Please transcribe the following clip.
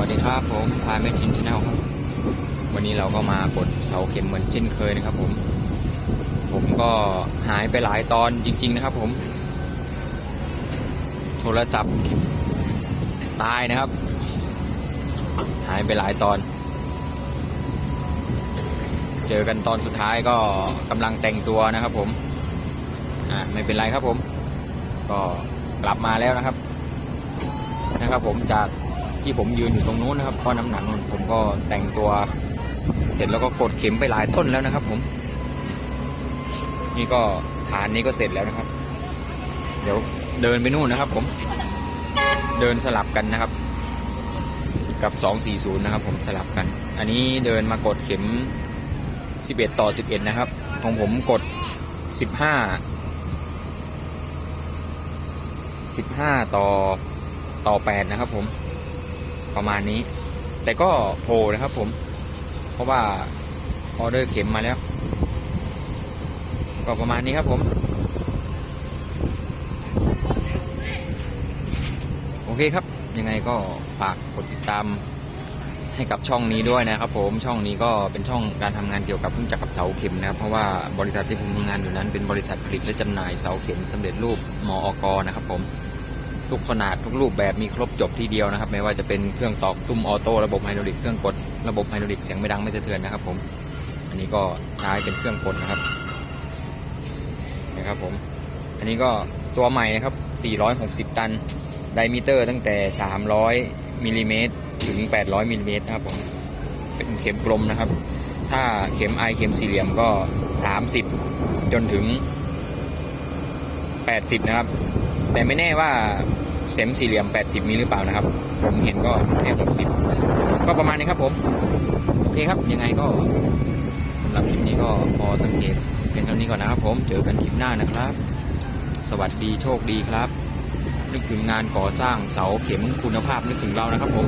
วัสดีครับผมพายแมชชินชาแนลครับวันนี้เราก็มากดเสาเข็มเหมือนเช่นเคยนะครับ ผม ผมก็หายไปหลายตอนจริง ๆ นะครับ ผม โทรศัพท์ ตายนะครับ หายไปหลายตอน เจอกันตอนสุดท้ายก็กำลังแต่งตัวนะครับ ผมอ่าไม่เป็นไรครับผม ก็กลับมาแล้วนะครับ นะครับ ผมจาก ที่ผมยืนอยู่ตรงนู้นนะครับเพราะน้ำหนักมันผมก็แต่งตัวเสร็จแล้วก็กดเข็มไปหลายต้นแล้วนะครับ ผม นี่ก็ฐานนี้ก็เสร็จแล้วนะครับ เดี๋ยวเดินไปนู่นนะครับ ผม เดินสลับกันนะครับ กับ 240 นะครับ ผมสลับกัน อันนี้เดินมากดเข็ม 11 ต่อ 11 นะครับ ของผมกด 15 15 ต่อต่อ 8 นะครับผม ประมาณนี้ แต่ก็โผล่นะครับผม เพราะว่าออเดอร์เข็มมาแล้ว ก็ประมาณนี้ครับผม โอเคครับ ยังไงก็ฝากกดติดตามให้กับช่องนี้ด้วยนะครับผมช่องนี้ก็เป็นช่องการทำงานเกี่ยวกับเครื่องจักรกับเสาเข็มนะครับเพราะว่าบริษัทที่ผมทำงานอยู่นั้นเป็นบริษัทผลิตและจำหน่ายเสาเข็มสำเร็จรูปมอกนะครับผม ทุกขนาดทุกรูปแบบมีครบจบที่เดียวนะครับ ไม่ว่าจะเป็นเครื่องตอกตุ้มออโต้ระบบไฮดรอลิกเครื่องกดระบบไฮดรอลิกเสียงไม่ดังไม่สะเทือนนะครับ ผม อันนี้ก็ใช้เป็นเครื่องกดนะครับนะครับผมอันนี้ก็ตัวใหม่นะครับ 460 ตันไดมิเตอร์ตั้งแต่ 300มิลลิเมตรถึง 800มิลลิเมตรนะครับผมเป็นเข็มกลมนะครับ ถ้าเข็มไอเข็มสี่เหลี่ยมก็ 30 จนถึง 80 นะครับ แต่ไม่แน่ว่าเสมสี่เหลี่ยม 80 มีหรือเปล่านะครับ ผมเห็นก็แค่60 ก็ประมาณนี้ครับผม โอเคครับ ยังไงก็สำหรับคลิปนี้ก็พอสังเกตเพียงเท่านี้ก่อนนะครับผมเจอกันคลิปหน้านะครับ สวัสดีโชคดีครับ นึกถึงงานก่อสร้างเสาเข็มคุณภาพนึกถึงเรานะครับผม